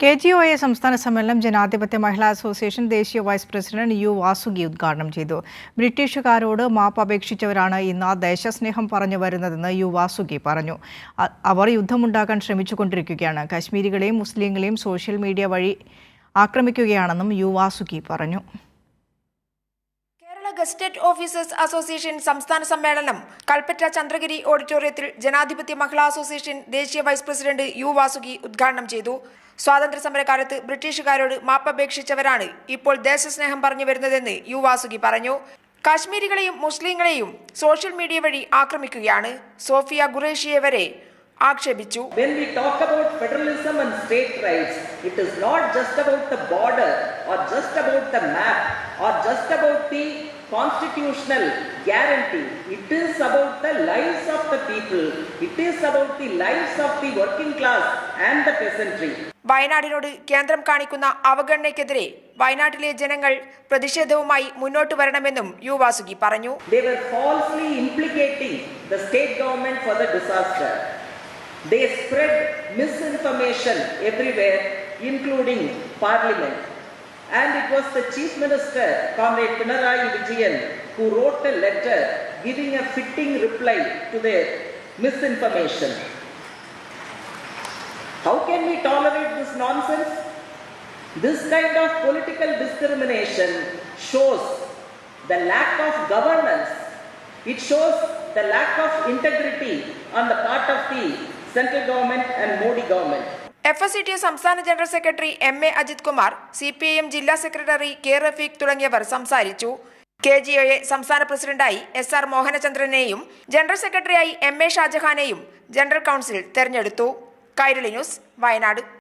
K G O A സംസ്ഥാന സമ്മേളനം ജനാധിപത്യ മഹിളാ അസോസിയേഷൻ ദേശീയ വൈസ് പ്രസിഡന്റ് യു വാസുകി ഉദ്ഘാടനം ചെയ്തു. ബ്രിട്ടീഷുകാരോട് മാപ്പ് അപേക്ഷിച്ചവരാണ് ഇന്ന് ദേശസ്നേഹം പറഞ്ഞു വരുന്നതെന്ന് യു വാസുകി പറഞ്ഞു. അവർ യുദ്ധമുണ്ടാക്കാൻ ശ്രമിച്ചുകൊണ്ടിരിക്കുകയാണ്. കശ്മീരികളെയും മുസ്ലിങ്ങളെയും സോഷ്യൽ മീഡിയ വഴി ആക്രമിക്കുകയാണെന്നും യു വാസുകി പറഞ്ഞു. ഗസ്റ്റഡ് ഓഫീസേഴ്സ് അസോസിയേഷൻ സംസ്ഥാന സമ്മേളനം കൽപ്പറ്റ ചന്ദ്രഗിരി ഓഡിറ്റോറിയത്തിൽ ജനാധിപത്യ മഹിളാ അസോസിയേഷൻ ദേശീയ വൈസ് പ്രസിഡന്റ് യു വാസുകി ഉദ്ഘാടനം ചെയ്തു. സ്വാതന്ത്ര്യ സമരകാലത്ത് ബ്രിട്ടീഷുകാരോട് മാപ്പപേക്ഷിച്ചവരാണ് ഇപ്പോൾ ദേശസ്നേഹം പറഞ്ഞു വരുന്നതെന്ന് യു വാസുകി പറഞ്ഞു. കാശ്മീരികളെയും മുസ്ലിങ്ങളെയും സോഷ്യൽ മീഡിയ വഴി ആക്രമിക്കുകയാണ്. സോഫിയ ഖുറേഷിയെ വരെ ആക്ഷേപിച്ചു. When we talk about federalism and state rights, it is not just about the border or just about the map or just about the constitutional guarantee. It is about the lives of the people. It is about the lives of the working class and the peasantry. വയനാടിനോട് കേന്ദ്രം കാണിക്കുന്ന അവഗണനയ്ക്കെതിരെ വയനാട്ടിലെ ജനങ്ങൾ പ്രതിഷേധവുമായി മുന്നോട്ട് വരണമെന്നും U Vasuki പറഞ്ഞു They were falsely implicating the state government for the disaster. They spread misinformation everywhere, including parliament. And it was the chief minister, Comrade Pinarayi Vijayan, who wrote a letter giving a fitting reply to their misinformation. How can we tolerate this nonsense? This kind of political discrimination shows the lack of governance. It shows the lack of integrity on the part of the central government and Modi government. F S C T സംസ്ഥാന general secretary M A Ajith Kumar C P I M ജില്ലാ secretary K Rafeeq തുടങ്ങിയവർ സംസാരിച്ചു. K G O സംസ്ഥാന പ്രസിഡന്റായി S R മോഹനചന്ദ്രനെയും general സെക്രട്ടറിയായി M A ഷാജഹാനെയും general council തെരഞ്ഞെടുത്തു. കൈരളി ന്യൂസ് വയനാട്.